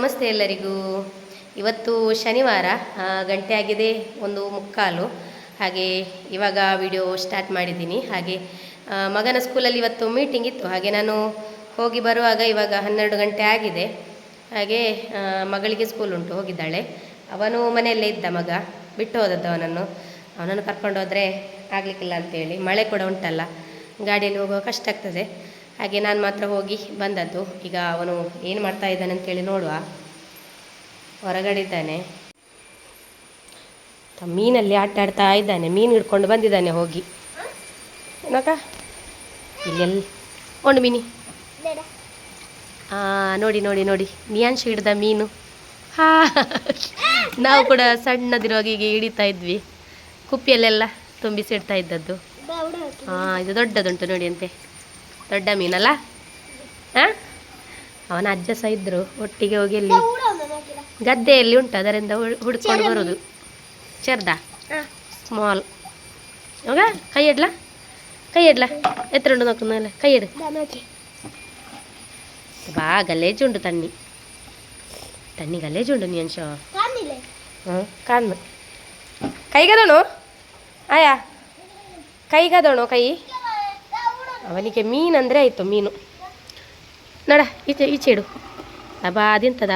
ನಮಸ್ತೆ ಎಲ್ಲರಿಗೂ. ಇವತ್ತು ಶನಿವಾರ ಗಂಟೆ ಆಗಿದೆ ಒಂದು ಮುಕ್ಕಾಲು. ಹಾಗೆ ಇವಾಗ ವಿಡಿಯೋ ಸ್ಟಾರ್ಟ್ ಮಾಡಿದ್ದೀನಿ. ಹಾಗೆ ಮಗನ ಸ್ಕೂಲಲ್ಲಿ ಇವತ್ತು ಮೀಟಿಂಗ್ ಇತ್ತು. ಹಾಗೆ ನಾನು ಹೋಗಿ ಬರುವಾಗ ಇವಾಗ ಹನ್ನೆರಡು ಗಂಟೆ ಆಗಿದೆ. ಹಾಗೆ ಮಗಳಿಗೆ ಸ್ಕೂಲ್ ಉಂಟು, ಹೋಗಿದ್ದಾಳೆ. ಅವನು ಮನೆಯಲ್ಲೇ ಇದ್ದ ಮಗ, ಬಿಟ್ಟು ಹೋದದ್ದು ಅವನನ್ನು. ಅವನನ್ನು ಕರ್ಕೊಂಡು ಹೋದರೆ ಆಗಲಿಕ್ಕಿಲ್ಲ ಅಂತೇಳಿ. ಮಳೆ ಕೂಡ ಉಂಟಲ್ಲ. ಗಾಡಿಯಲ್ಲಿ ಹೋಗುವ ಕಷ್ಟ ಆಗ್ತದೆ. ಹಾಗೆ ನಾನು ಮಾತ್ರ ಹೋಗಿ ಬಂದದ್ದು. ಈಗ ಅವನು ಏನು ಮಾಡ್ತಾ ಇದ್ದಾನೆ ಅಂತೇಳಿ ನೋಡುವ. ಹೊರಗಡೆ ಇದ್ದಾನೆ ಮೀನಲ್ಲಿ ಆಟ ಆಡ್ತಾ ಇದ್ದಾನೆ. ಮೀನು ಹಿಡ್ಕೊಂಡು ಬಂದಿದ್ದಾನೆ ಹೋಗಿ. ಏನಕ್ಕ? ಇಲ್ಲೆಲ್ಲ ಒಂದು ಮೀನಿ. ನೋಡಿ ನೋಡಿ ನೋಡಿ. ನಿಯಾಂಶ ಹಿಡ್ದ ಮೀನು. ಹಾ. ನಾವು ಕೂಡ ಸಣ್ಣದಿರುವಾಗ ಹೀಗೆ ಹಿಡಿತಾ ಇದ್ವಿ. ಕುಪ್ಪಿಯಲ್ಲೆಲ್ಲ ತುಂಬಿಸಿಡ್ತಾ ಇದ್ದದ್ದು. ಹಾಂ ಇದು ದೊಡ್ಡದುಂಟು ನೋಡಿ ಅಂತೆ. ದೊಡ್ಡ ಮೀನಲ್ಲ? ಹಾಂ ಅವನ ಅಜ್ಜ ಸಹ ಇದ್ದರು ಒಟ್ಟಿಗೆ ಹೋಗಿ ಇಲ್ಲಿ ಗದ್ದೆಯಲ್ಲಿ ಉಂಟು ಅದರಿಂದ ಹುಡ್ಕೊಂಡು ಬರೋದು. ಚರ್ದ? ಸ್ಮಾಲ್ ಹೋಗ ಕೈ ಇಡ್ಲ ಕೈ ಇಡ್ಲ ಎತ್ತುಂಡು ನೋಕೊಂಡಲ್ಲ ಕೈ ಇಡು ಬಾ ಗಲೇಜ್ ಉಂಡು ತಣ್ಣಿ. ತಣ್ಣಿ ಗಲೇಜ್ ಉಂಡು ನೀ ಅನ್ಶ ಹಾಂ ಕಾಣು ಕೈಗದೋಣು ಆಯಾ? ಕೈಗದೋಣು ಕೈ? ಅವನಿಗೆ ಮೀನಂದರೆ ಆಯಿತು ಮೀನು. ನೋಡ ಈಚೆ ಈಚೆ ಇಡು. ಅಬ್ಬಾ ಅದೆಂತದ?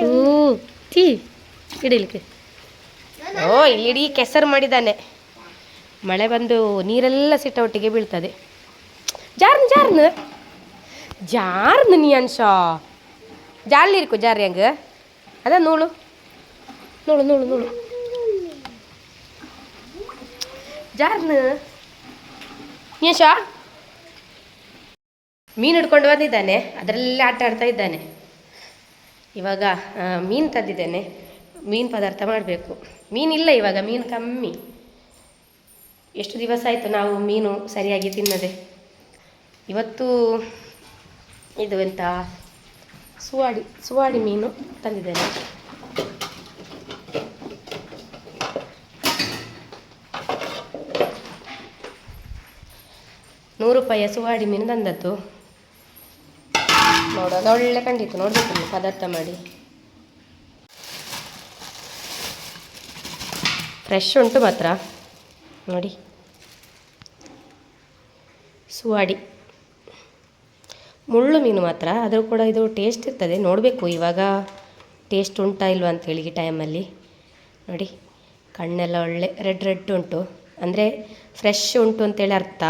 ಹೂ ತೀ ಇಡಲಿಕ್ಕೆ ಓ ಇಲ್ಲಿ ಇಡೀ ಕೆಸರು ಮಾಡಿದ್ದಾನೆ. ಮಳೆ ಬಂದು ನೀರೆಲ್ಲ ಸಿಟ್ಟ ಒಟ್ಟಿಗೆ ಬೀಳ್ತದೆ. ಜಾರ್ನ್ ಜಾರ್ನ್. ಜಾರ್ನ್ ನೀ ಶಾ ಜಾರ್ಲಿ ಇರ್ಕು ಜಾರಿ ಹಂಗೆ? ಅದ ನೋಳು ನೋಳು ನೋಳು ನೋಳು ಜಾರ್ನ್. ಯಶ ಮೀನು ಹಿಡ್ಕೊಂಡು ಬಂದಿದ್ದಾನೆ. ಅದರಲ್ಲೇ ಆಟ ಆಡ್ತಾ ಇದ್ದಾನೆ. ಇವಾಗ ಮೀನು ತಂದಿದ್ದೇನೆ. ಮೀನು ಪದಾರ್ಥ ಮಾಡಬೇಕು. ಮೀನಿಲ್ಲ ಇವಾಗ, ಮೀನು ಕಮ್ಮಿ. ಎಷ್ಟು ದಿವಸ ಆಯಿತು ನಾವು ಮೀನು ಸರಿಯಾಗಿ ತಿನ್ನದೆ? ಇವತ್ತು ಇದು ಎಂತ? ಸುವಾಡಿ ಸುವಾಡಿ ಮೀನು ತಂದಿದ್ದೇನೆ. ನೂರು ರೂಪಾಯಿಯ ಸುವಾಡಿ ಮೀನು ತಂದದ್ದು. ನೋಡೋದು ಒಳ್ಳೆ ಕಂಡಿತ್ತು, ನೋಡಬೇಕು ಪದಾರ್ಥ ಮಾಡಿ. ಫ್ರೆಶ್ ಉಂಟು ಮಾತ್ರ. ನೋಡಿ. ಸುವಾಡಿ. ಮುಳ್ಳು ಮೀನು ಮಾತ್ರ, ಆದರೂ ಕೂಡ ಇದು ಟೇಸ್ಟ್ ಇರ್ತದೆ. ನೋಡಬೇಕು, ಇವಾಗ ಟೇಸ್ಟ್ ಉಂಟಾ ಇಲ್ವಾ ಅಂತೇಳಿ ಈ ಟೈಮಲ್ಲಿ ನೋಡಿ, ಕಣ್ಣೆಲ್ಲ ಒಳ್ಳೆ ರೆಡ್ ರೆಡ್ ಉಂಟು. ಅಂದರೆ ಫ್ರೆಶ್ ಉಂಟು ಅಂತೇಳಿ ಅರ್ಥ.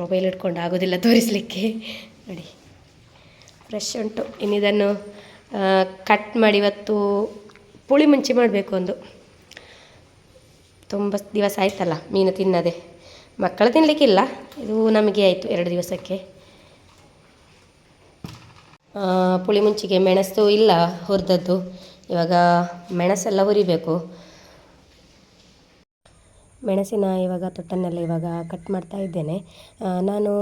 ಮೊಬೈಲ್ ಇಟ್ಕೊಂಡು ಆಗೋದಿಲ್ಲ ತೋರಿಸಲಿಕ್ಕೆ. ನೋಡಿ ಫ್ರೆಶ್ ಉಂಟು. ಇನ್ನಿದನ್ನು ಕಟ್ ಮಾಡಿ ಇವತ್ತು ಪುಳಿ ಮುಂಚಿ ಮಾಡಬೇಕು ಒಂದು. ತುಂಬ ದಿವಸ ಆಯ್ತಲ್ಲ, ಮೀನು ತಿನ್ನದೆ. ಮಕ್ಕಳು ತಿನ್ನಲಿಕ್ಕಿಲ್ಲ ಇದು ನಮಗೆ ಆಯಿತು ಎರಡು ದಿವಸಕ್ಕೆ. ಪುಳಿ ಮುಂಚಿಗೆ ಮೆಣಸು ಇಲ್ಲ ಹುರಿದದ್ದು. ಇವಾಗ ಮೆಣಸೆಲ್ಲ ಹುರಿಬೇಕು. ಮೆಣಸಿನ ಇವಾಗ, ತೊಟ್ಟನ್ನೆಲ್ಲ ಇವಾಗ ಕಟ್ ಮಾಡ್ತಾ ಇದ್ದೇನೆ. ನಾನು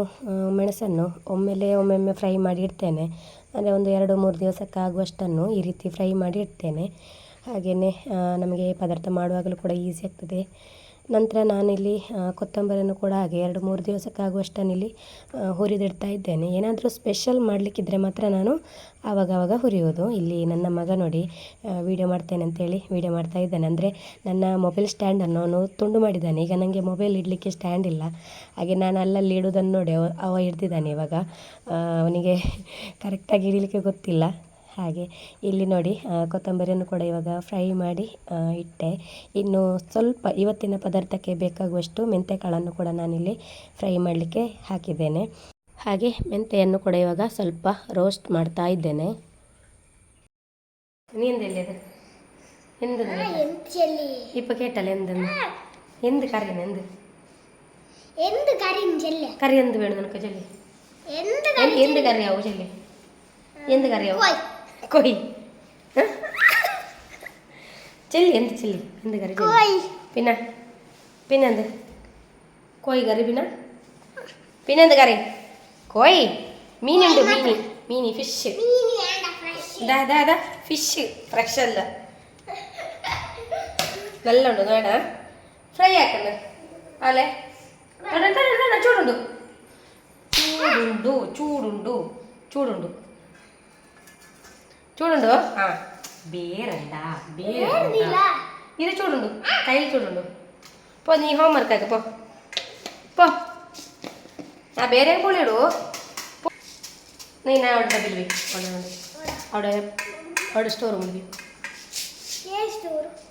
ಮೆಣಸನ್ನು ಒಮ್ಮೆಲೆ ಒಮ್ಮೊಮ್ಮೆ ಫ್ರೈ ಮಾಡಿ ಇಡ್ತೇನೆ. ಅಂದರೆ ಒಂದು ಎರಡು ಮೂರು ದಿವಸಕ್ಕಾಗುವಷ್ಟನ್ನು ಈ ರೀತಿ ಫ್ರೈ ಮಾಡಿ ಇಡ್ತೇನೆ. ಹಾಗೆಯೇ ನಮಗೆ ಪದಾರ್ಥ ಮಾಡುವಾಗಲೂ ಕೂಡ ಈಸಿ ಆಗ್ತದೆ. ನಂತರ ನಾನಿಲ್ಲಿ ಕೊತ್ತಂಬರಿಯನ್ನು ಕೂಡ ಹಾಗೆ ಎರಡು ಮೂರು ದಿವಸಕ್ಕಾಗುವಷ್ಟನ್ನಿಲ್ಲಿ ಹುರಿದಿಡ್ತಾ ಇದ್ದೇನೆ. ಏನಾದರೂ ಸ್ಪೆಷಲ್ ಮಾಡಲಿಕ್ಕಿದ್ರೆ ಮಾತ್ರ ನಾನು ಆವಾಗವಾಗ ಹುರಿಯೋದು. ಇಲ್ಲಿ ನನ್ನ ಮಗ ನೋಡಿ ವೀಡಿಯೋ ಮಾಡ್ತೇನೆ ಅಂತೇಳಿ ವೀಡಿಯೋ ಮಾಡ್ತಾ ಇದ್ದಾನೆ. ಅಂದರೆ ನನ್ನ ಮೊಬೈಲ್ ಸ್ಟ್ಯಾಂಡನ್ನು ಅವನು ತುಂಡು ಮಾಡಿದ್ದಾನೆ. ಈಗ ನನಗೆ ಮೊಬೈಲ್ ಇಡಲಿಕ್ಕೆ ಸ್ಟ್ಯಾಂಡ್ ಇಲ್ಲ. ಹಾಗೆ ನಾನು ಅಲ್ಲಲ್ಲಿ ಇಡೋದನ್ನು ನೋಡಿ ಅವ ಹಿಡ್ದಿದ್ದಾನೆ ಇವಾಗ. ಅವನಿಗೆ ಕರೆಕ್ಟಾಗಿ ಇಡಲಿಕ್ಕೆ ಗೊತ್ತಿಲ್ಲ. ಹಾಗೆ ಇಲ್ಲಿ ನೋಡಿ ಆ, ಕೊತ್ತಂಬರಿಯನ್ನು ಕೂಡ ಇವಾಗ ಫ್ರೈ ಮಾಡಿ ಆ, ಇಟ್ಟೆ ಇನ್ನು ಸ್ವಲ್ಪ ಇವತ್ತಿನ ಪದಾರ್ಥಕ್ಕೆ ಬೇಕಾಗುವಷ್ಟು ಮೆಂತೆಕಾಳನ್ನು ಕೂಡ ನಾನಿಲ್ಲಿ ಫ್ರೈ ಮಾಡಲಿಕ್ಕೆ ಹಾಕಿದ್ದೇನೆ ಹಾಗೆ ಮೆಂತೆಯನ್ನು ಕೂಡ ಇವಾಗ ಸ್ವಲ್ಪ ರೋಸ್ಟ್ ಮಾಡ್ತಾ ಇದ್ದೇನೆ ನೀಂದೆಲ್ಲಿ ಅದು ಎಂದ ಇಪ್ಪ ಕೇಟಲ್ಲ ಎಂದನ್ನು ಎಂದು ಕರಿನ ಎಂದು എന്ത് കാര്യം ചെല്ല ಕರಿ ಎಂದು ಬೇಡ ನನಗೆ ಜಲ್ಲಿ എന്ത് ಎಂದ್- ಎಂದ್ ಕರಿ ಅವು കോയി ചെല്ലി എന്ത് ചെല്ലി? എന്ത് കറി പിന്നെ പിന്നെ എന്ത് കോയി കറി പിന്നെ? പിന്നെ എന്ത് കറി? കോയി മീനുണ്ട് മീനി. മീനി ഫിഷ് ഇതാ ഇതാ ഇതാ ഫിഷ് ഫ്രഷ് അല്ല. നല്ല ഉണ്ട് വേണ ഫ്രൈ ആക്കുന്നത് അല്ലേ ചൂടുണ്ടു? ചൂടുണ്ടു? ചൂടുണ്ടു? ചൂടുണ്ടു? ಚೂಡುಂಡು ಚೂಡುಂಡು ಚೂಡುಂಡು ಚೂಡುಂಡು ಹಾ ಬೇರಂಡ ಬೇರಂಡ ಇಲ್ಲ ಇದು ಚೂಡುಂಡು ಕೈಲಿ ಚೂಡುಂಡು ಪೋ ನೀ ಹೋಮ್ವರ್ಕ್ ಆಯ್ತು ಪೋ ಪೋ ನಾ ಬೇರೆ ಕೂಳಿಡು ನೀನು ಅವಳ ಬಿಲ್ವಿ ಅವಳ ಅವಳ ಸ್ಟೋರ್ ರೂಮ್ಗೆ ಎಷ್ಟು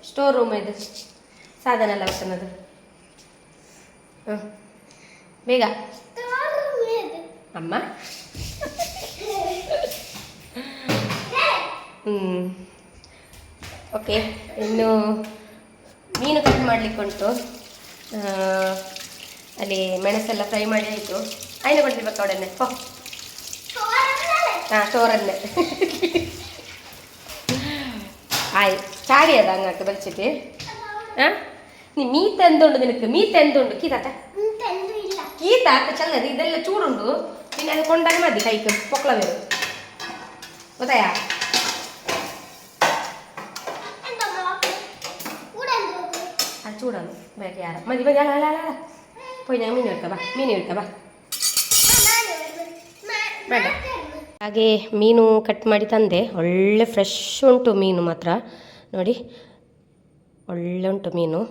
ಸ್ಟೋರ್ ರೂಮ್ ಇದು ಸಾಧನ ಎಲ್ಲ ಒಟ್ಟನದು ಹ್ಞೂ ಬೇಗ ಅಮ್ಮ ಓಕೆ ಇನ್ನು ಮೀನು ಕಟ್ ಮಾಡಲಿಕ್ಕುಂಟು ಅಲ್ಲಿ ಮೆಣಸೆಲ್ಲ ಫ್ರೈ ಮಾಡಿ ಆಯಿತು. ಆಯ್ನ ಕೊಟ್ಟಿರ್ಬೇಕು ಅವಡನ್ನೇ ಹೋ ಹಾಂ, ತೋರನ್ನೆ. ಆಯ್ ಸಾರಿ ಅದ ಹಂಗಾಕ ಬಲ್ಚಿತಿ ಹಾಂ ನೀ ಮೀ ತಂದುಂಡು ನಿನಕ್ಕೆ ಮೀ ತಂದುಂಡು. ಕೀತಾತ ಕೀತಾತ ಚಲ್ಲ, ಇದೆಲ್ಲ ಚೂಡುಂಡು. ನೀನು ಅದು ಕೊಂಡಾಗ ಮಾಡಿ ಕೈ ಪೊಕ್ಕಳ ಬೇರು ಗೊತ್ತಾಯಾ? ಅಲ್ಲ ಪೋಯ್ ನಂಗೆ ಮೀನು ಇಡ್ಕ ಬಾ ಮೀನು ಇಡ್ಕ ಬಾ ನಾನು ಬೇಡ. ಹಾಗೆ ಮೀನು ಕಟ್ ಮಾಡಿ ತಂದೆ ಒಳ್ಳೆ ಫ್ರೆಶ್ ಉಂಟು ಮೀನು ಮಾತ್ರ ನೋಡಿ ಒಳ್ಳೆ ಉಂಟು ಮೀನು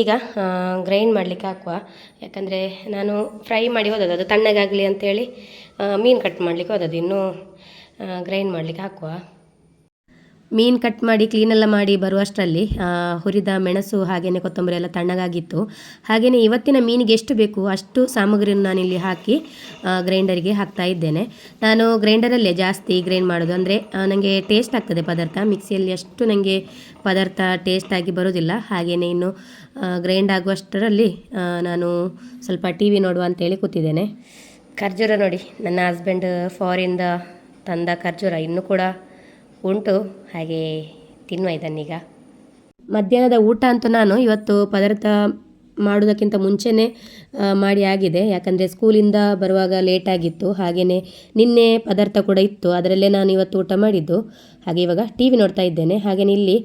ಈಗ ಗ್ರೈಂಡ್ ಮಾಡಲಿಕ್ಕೆ ಹಾಕುವ. ಯಾಕಂದರೆ ನಾನು ಫ್ರೈ ಮಾಡಿ ಹೋದದ್ದು, ಅದು ತಣ್ಣಗಾಗಲಿ ಅಂತೇಳಿ ಮೀನು ಕಟ್ ಮಾಡಲಿಕ್ಕೆ ಹೋದದ್ದು. ಇನ್ನೂ ಗ್ರೈಂಡ್ ಮಾಡಲಿಕ್ಕೆ ಹಾಕುವ. ಮೀನು ಕಟ್ ಮಾಡಿ ಕ್ಲೀನೆಲ್ಲ ಮಾಡಿ ಬರುವಷ್ಟರಲ್ಲಿ ಹುರಿದ ಮೆಣಸು ಹಾಗೆಯೇ ಕೊತ್ತಂಬರಿ ಎಲ್ಲ ತಣ್ಣಗಾಗಿತ್ತು. ಹಾಗೆಯೇ ಇವತ್ತಿನ ಮೀನಿಗೆ ಎಷ್ಟು ಬೇಕು ಅಷ್ಟು ಸಾಮಗ್ರಿಯನ್ನು ನಾನಿಲ್ಲಿ ಹಾಕಿ ಆ, ಗ್ರೈಂಡರಿಗೆ ಹಾಕ್ತಾ ಇದ್ದೇನೆ. ನಾನು ಗ್ರೈಂಡರಲ್ಲೇ ಜಾಸ್ತಿ ಗ್ರೈಂಡ್ ಮಾಡೋದು. ಅಂದರೆ ನನಗೆ ಟೇಸ್ಟ್ ಆಗ್ತದೆ ಪದಾರ್ಥ. ಮಿಕ್ಸಿಯಲ್ಲಿ ಅಷ್ಟು ನನಗೆ ಪದಾರ್ಥ ಟೇಸ್ಟಾಗಿ ಬರೋದಿಲ್ಲ. ಹಾಗೆಯೇ ಇನ್ನು ಗ್ರೈಂಡ್ ಆಗುವಷ್ಟರಲ್ಲಿ ನಾನು ಸ್ವಲ್ಪ ಟಿ ವಿ ನೋಡುವ ಅಂತೇಳಿ ಕೂತಿದ್ದೇನೆ. ಖರ್ಜೂರ ನೋಡಿ. ನನ್ನ ಹಸ್ಬೆಂಡ್ ಫಾರಿಂದ ತಂದ ಖರ್ಜೂರ. ಇನ್ನೂ ಕೂಡ ಉಂಟು. ಹಾಗೆ ತಿನ್ನುವ ಇದನ್ನೀಗ. ಮಧ್ಯಾಹ್ನದ ಊಟ ಅಂತೂ ನಾನು ಇವತ್ತು ಪದಾರ್ಥ ಮಾಡೋದಕ್ಕಿಂತ ಮುಂಚೆನೇ ಮಾಡಿ ಆಗಿದೆ. ಯಾಕಂದರೆ ಸ್ಕೂಲಿಂದ ಬರುವಾಗ ಲೇಟ್ ಆಗಿತ್ತು. ಹಾಗೆಯೇ ನಿನ್ನೆ ಪದಾರ್ಥ ಕೂಡ ಇತ್ತು. ಅದರಲ್ಲೇ ನಾನು ಇವತ್ತು ಊಟ ಮಾಡಿದ್ದು. ಹಾಗೆ ಇವಾಗ ಟಿ ವಿ ನೋಡ್ತಾ ಇದ್ದೇನೆ. ಹಾಗೆಯೇ ಇಲ್ಲಿ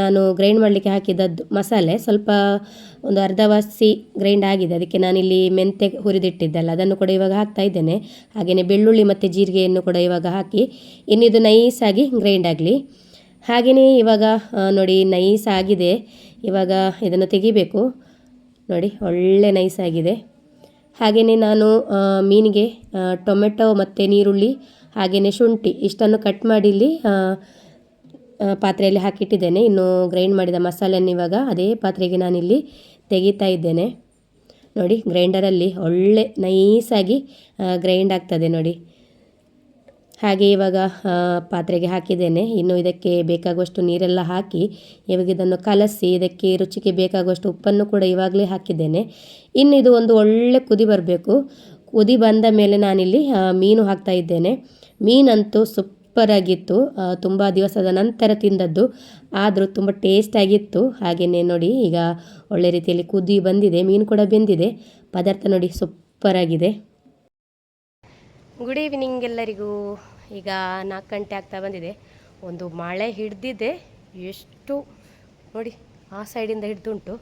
ನಾನು ಗ್ರೈಂಡ್ ಮಾಡಲಿಕ್ಕೆ ಹಾಕಿದ್ದದ್ದು ಮಸಾಲೆ. ಸ್ವಲ್ಪ ಒಂದು ಅರ್ಧ ವಾಸಿ ಗ್ರೈಂಡ್ ಆಗಿದೆ. ಅದಕ್ಕೆ ನಾನಿಲ್ಲಿ ಮೆಂತೆ ಹುರಿದಿಟ್ಟಿದ್ದಲ್ಲ, ಅದನ್ನು ಕೂಡ ಇವಾಗ ಹಾಕ್ತಾ ಇದ್ದೇನೆ. ಹಾಗೆಯೇ ಬೆಳ್ಳುಳ್ಳಿ ಮತ್ತು ಜೀರಿಗೆಯನ್ನು ಕೂಡ ಇವಾಗ ಹಾಕಿ ಇನ್ನಿದು ನೈಸಾಗಿ ಗ್ರೈಂಡ್ ಆಗಲಿ. ಹಾಗೆಯೇ ಇವಾಗ ನೋಡಿ ನೈಸ್ ಆಗಿದೆ ಇವಾಗ ಇದನ್ನು ತೆಗಿಬೇಕು. ನೋಡಿ, ಒಳ್ಳೆ ನೈಸ್ ಆಗಿದೆ. ಹಾಗೆಯೇ ನಾನು ಮೀನಿಗೆ ಟೊಮೆಟೊ ಮತ್ತು ನೀರುಳ್ಳಿ ಹಾಗೆಯೇ ಶುಂಠಿ ಇಷ್ಟನ್ನು ಕಟ್ ಮಾಡಿ ಇಲ್ಲಿ ಪಾತ್ರೆಯಲ್ಲಿ ಹಾಕಿಟ್ಟಿದ್ದೇನೆ. ಇನ್ನು ಗ್ರೈಂಡ್ ಮಾಡಿದ ಮಸಾಲೆಯನ್ನು ಇವಾಗ ಅದೇ ಪಾತ್ರೆಗೆ ನಾನಿಲ್ಲಿ ತೆಗಿತಾ ಇದ್ದೇನೆ. ನೋಡಿ ಗ್ರೈಂಡರಲ್ಲಿ ಒಳ್ಳೆ ನೈಸಾಗಿ ಗ್ರೈಂಡ್ ಆಗ್ತದೆ ನೋಡಿ. ಹಾಗೆ ಇವಾಗ ಪಾತ್ರೆಗೆ ಹಾಕಿದ್ದೇನೆ. ಇನ್ನು ಇದಕ್ಕೆ ಬೇಕಾಗುವಷ್ಟು ನೀರೆಲ್ಲ ಹಾಕಿ, ಇವಾಗ ಇದನ್ನು ಕಲಸಿ, ಇದಕ್ಕೆ ರುಚಿಗೆ ಬೇಕಾಗುವಷ್ಟು ಉಪ್ಪನ್ನು ಕೂಡ ಇವಾಗಲೇ ಹಾಕಿದ್ದೇನೆ. ಇನ್ನು ಇದು ಒಂದು ಒಳ್ಳೆ ಕುದಿ ಬರಬೇಕು. ಕುದಿ ಬಂದ ಮೇಲೆ ನಾನಿಲ್ಲಿ ಮೀನು ಹಾಕ್ತಾ ಇದ್ದೇನೆ. ಮೀನಂತೂ ಸೂಪರಾಗಿತ್ತು ತುಂಬ ದಿವಸದ ನಂತರ ತಿಂದದ್ದು. ಆದರೂ ತುಂಬ ಟೇಸ್ಟಾಗಿತ್ತು ಹಾಗೆಯೇ ನೋಡಿ, ಈಗ ಒಳ್ಳೆ ರೀತಿಯಲ್ಲಿ ಕುದಿ ಬಂದಿದೆ. ಮೀನು ಕೂಡ ಬೆಂದಿದೆ. ಪದಾರ್ಥ ನೋಡಿ ಸೂಪರಾಗಿದೆ ಗುಡ್ ಈವ್ನಿಂಗ್ ಎಲ್ಲರಿಗೂ. ಈಗ ನಾಲ್ಕು ಗಂಟೆ ಆಗ್ತಾ ಬಂದಿದೆ. ಒಂದು ಮಳೆ ಹಿಡ್ದಿದೆ. ಎಷ್ಟು ನೋಡಿ, ಆ ಸೈಡಿಂದ ಹಿಡ್ದುಂಟು.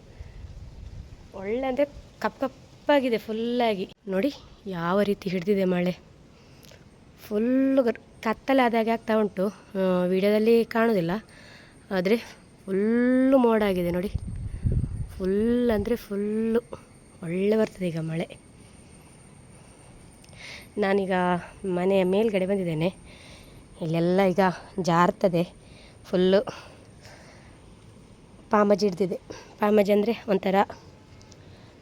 ಒಳ್ಳೆ ಅಂದರೆ ಕಪ್ ಕಪ್ಪಾಗಿದೆ ಫುಲ್ಲಾಗಿ ನೋಡಿ, ಯಾವ ರೀತಿ ಹಿಡ್ದಿದೆ ಮಳೆ. ಫುಲ್ಲು ಕತ್ತಲೆ ಆದಾಗೆ ಆಗ್ತಾ ಉಂಟು. ವಿಡಿಯೋದಲ್ಲಿ ಕಾಣೋದಿಲ್ಲ. ಆದರೆ ಫುಲ್ಲು ಮೋಡ ಆಗಿದೆ ನೋಡಿ. ಫುಲ್ ಅಂದರೆ ಫುಲ್ಲು ಒಳ್ಳೆ ಬರ್ತದೆ ಈಗ ಮಳೆ. ನಾನೀಗ ಮನೆಯ ಮೇಲ್ಗಡೆ ಬಂದಿದ್ದೇನೆ. ಇಲ್ಲೆಲ್ಲ ಈಗ ಜಾರ್ತದೆ. ಫುಲ್ಲು ಪಾಮಜಿ ಹಿಡ್ದಿದೆ. ಪಾಮಜಿ ಅಂದರೆ ಒಂಥರ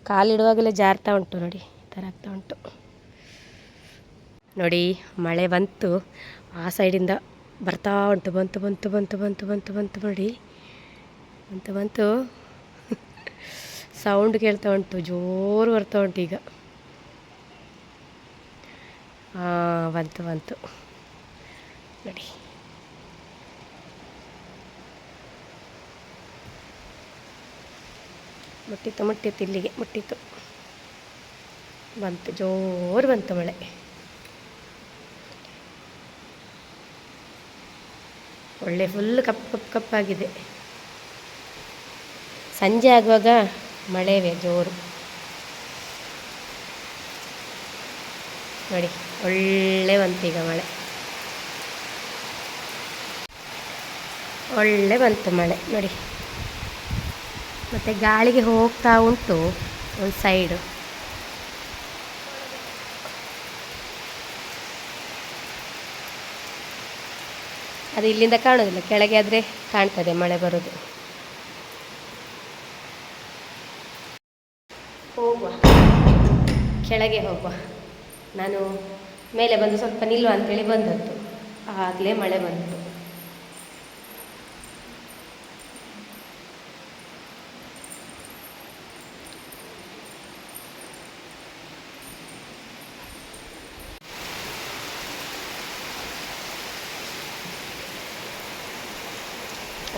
ಕಾಲಿಡುವಾಗಲೇ ಜಾರ್ತಾ ಉಂಟು ನೋಡಿ, ಈ ಥರ ಆಗ್ತಾ ಉಂಟು. ನೋಡಿ, ಮಳೆ ಬಂತು. ಆ ಸೈಡಿಂದ ಬರ್ತಾ ಉಂಟು, ಬಂತು ಬಂತು ಬಂತು ಬಂತು ಬಂತು ಬಂತು ನೋಡಿ. ಬಂತು ಬಂತು. ಸೌಂಡ್ ಕೇಳ್ತಾ ಉಂಟು, ಜೋರು ಬರ್ತಾ ಉಂಟು ಈಗ. ಬಂತು ಬಂತು. ನೋಡಿ. ಮುಟ್ಟಿತ್ತು ಮುಟ್ಟಿತ್ತು ಇಲ್ಲಿಗೆ, ಮುಟ್ಟಿತ್ತು. ಬಂತು, ಜೋರು ಬಂತು ಮಳೆ. ಒಳ್ಳೆ ಫುಲ್ ಕಪ್ ಕಪ್ಪು ಕಪ್ಪಾಗಿದೆ ಸಂಜೆ ಆಗುವಾಗ ಮಳೆವೇ ಜೋರು. ನೋಡಿ, ಒಳ್ಳೆ ಬಂತೀಗ ಮಳೆ. ಒಳ್ಳೆ ಬಂತು ಮಳೆ, ನೋಡಿ. ಮತ್ತು ಗಾಳಿಗೆ ಹೋಗ್ತಾ ಉಂಟು ಒಂದು ಸೈಡು ಅದು ಇಲ್ಲಿಂದ ಕಾಣೋದಿಲ್ಲ ಕೆಳಗೆ ಆದರೆ ಕಾಣ್ತದೆ ಮಳೆ ಬರೋದು. ಹೋಗುವ. ಕೆಳಗೆ ಹೋಗುವ. ನಾನು ಮೇಲೆ ಬಂದು ಸ್ವಲ್ಪ ನಿಲ್ಲುವ ಅಂತೇಳಿ ಬಂದದ್ದು. ಆಗಲೇ ಮಳೆ ಬಂತು.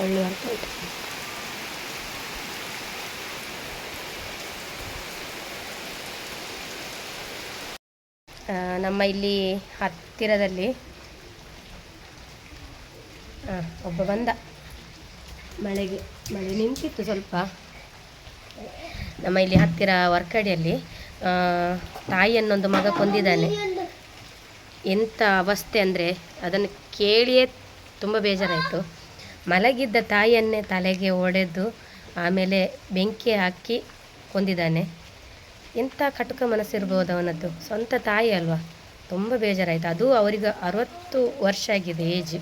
ಒಳ್ಳೆ ಬರ್ತಾ ನಮ್ಮ ಇಲ್ಲಿ ಹತ್ತಿರದಲ್ಲಿ. ಹಾಂ, ಒಬ್ಬ ಬಂದ. ಮಳೆಗೆ, ಮಳೆ ನಿಂತಿತ್ತು ಸ್ವಲ್ಪ. ನಮ್ಮ ಇಲ್ಲಿ ಹತ್ತಿರ ವರ್ಕಡಿಯಲ್ಲಿ ತಾಯಿಯನ್ನೊಂದು ಮಗ ಕೊಂದಿದ್ದಾನೆ. ಎಂಥ ಅವಸ್ಥೆ ಅಂದರೆ ಅದನ್ನು ಕೇಳಿಯೇ ತುಂಬ ಬೇಜಾರಾಯಿತು. ಮಲಗಿದ್ದ ತಾಯಿಯನ್ನೇ ತಲೆಗೆ ಒಡೆದು ಆಮೇಲೆ ಬೆಂಕಿ ಹಾಕಿ ಕೊಂದಿದ್ದಾನೆ. ಎಂಥ ಕಟುಕ ಮನಸ್ಸಿರ್ಬೋದು ಅವನದ್ದು. ಸ್ವಂತ ತಾಯಿ ಅಲ್ವಾ? ತುಂಬ ಬೇಜಾರಾಯಿತು. ಅದು ಅವರಿಗೆ ಅರವತ್ತು ವರ್ಷ ಆಗಿದೆ ಏಜ್.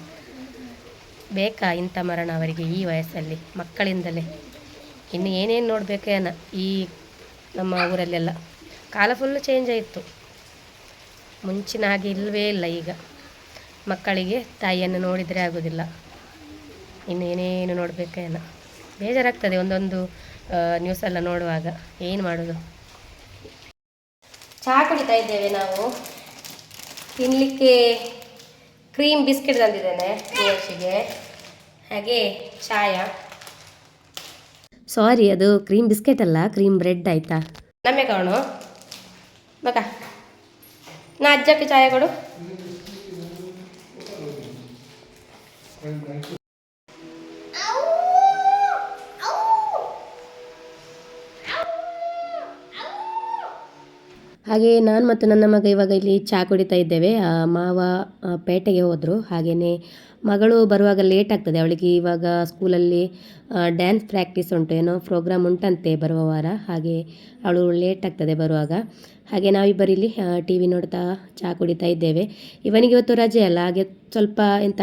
ಬೇಕಾ ಇಂಥ ಮರಣ ಅವರಿಗೆ ಈ ವಯಸ್ಸಲ್ಲಿ, ಮಕ್ಕಳಿಂದಲೇ? ಇನ್ನು ಏನೇನು ನೋಡಬೇಕೇನ ಈ ನಮ್ಮ ಊರಲ್ಲೆಲ್ಲ? ಕಾಲ ಫುಲ್ಲು ಚೇಂಜ್ ಆಯಿತು. ಮುಂಚಿನ ಹಾಗೆ ಇಲ್ಲವೇ ಇಲ್ಲ ಈಗ. ಮಕ್ಕಳಿಗೆ ತಾಯಿಯನ್ನು ನೋಡಿದರೆ ಆಗೋದಿಲ್ಲ. ಇನ್ನು ಏನೇನು ನೋಡಬೇಕೇನ ಬೇಜಾರಾಗ್ತದೆ ಒಂದೊಂದು ನ್ಯೂಸೆಲ್ಲ ನೋಡುವಾಗ. ಏನು ಮಾಡೋದು? ಚಹಾ ಕುಡಿತಾ ಇದ್ದೇವೆ ನಾವು. ತಿನ್ನಲಿಕ್ಕೆ ಕ್ರೀಮ್ ಬಿಸ್ಕೆಟ್ ತಂದಿದ್ದೇನೆ ಪ್ರಿಯರ್ಷಿಗೆ ಹಾಗೆ ಚಾಯ. ಸಾರಿ ಅದು ಕ್ರೀಮ್ ಬಿಸ್ಕೆಟ್ ಅಲ್ಲ ಕ್ರೀಮ್ ಬ್ರೆಡ್ ಆಯ್ತಾ? ನಮ್ಮೆ ಕಾಣು. ಬಕ ನಾ ಅಜ್ಜಕ್ಕೆ ಚಾಯ ಕೊಡು. ಹಾಗೆ ನಾನು ಮತ್ತು ನನ್ನ ಮಗ ಇವಾಗ ಇಲ್ಲಿ ಚಹಾ ಕುಡಿತಾ ಇದ್ದೇವೆ. ಮಾವ ಪೇಟೆಗೆ ಹೋದರು. ಹಾಗೆಯೇ ಮಗಳು ಬರುವಾಗ ಲೇಟ್ ಆಗ್ತದೆ. ಅವಳಿಗೆ ಇವಾಗ ಸ್ಕೂಲಲ್ಲಿ ಡ್ಯಾನ್ಸ್ ಪ್ರಾಕ್ಟೀಸ್ ಉಂಟು. ಏನೋ ಪ್ರೋಗ್ರಾಮ್ ಉಂಟಂತೆ ಬರುವ ವಾರ. ಹಾಗೆ ಅವಳು ಲೇಟ್ ಆಗ್ತದೆ ಬರುವಾಗ. ಹಾಗೆ ನಾವಿಬ್ಬರು ಇಲ್ಲಿ ಟಿ ವಿ ನೋಡ್ತಾ ಚಹಾ ಕುಡಿತಾ ಇದ್ದೇವೆ. ಇವನಿಗೆ ಇವತ್ತು ರಜೆ ಅಲ್ಲ. ಹಾಗೆ ಸ್ವಲ್ಪ ಎಂಥ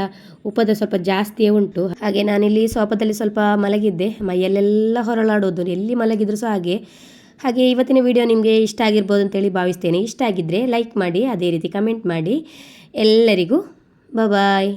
ಉಪದ ಸ್ವಲ್ಪ ಜಾಸ್ತಿಯೇ ಉಂಟು. ಹಾಗೆ ನಾನಿಲ್ಲಿ ಸೋಪದಲ್ಲಿ ಸ್ವಲ್ಪ ಮಲಗಿದ್ದೆ. ಮೈಯಲ್ಲೆಲ್ಲ ಹೊರಳಾಡೋದು ಎಲ್ಲಿ ಮಲಗಿದ್ರು ಸಹ ಹಾಗೆ ಹಾಗೆ ಇವತ್ತಿನ ವಿಡಿಯೋ ನಿಮಗೆ ಇಷ್ಟ ಆಗಿರ್ಬೋದು ಅಂತೇಳಿ ಭಾವಿಸ್ತೇನೆ. ಇಷ್ಟ ಆಗಿದ್ದರೆ ಲೈಕ್ ಮಾಡಿ, ಅದೇ ರೀತಿ ಕಮೆಂಟ್ ಮಾಡಿ. ಎಲ್ಲರಿಗೂ ಬಾಯ್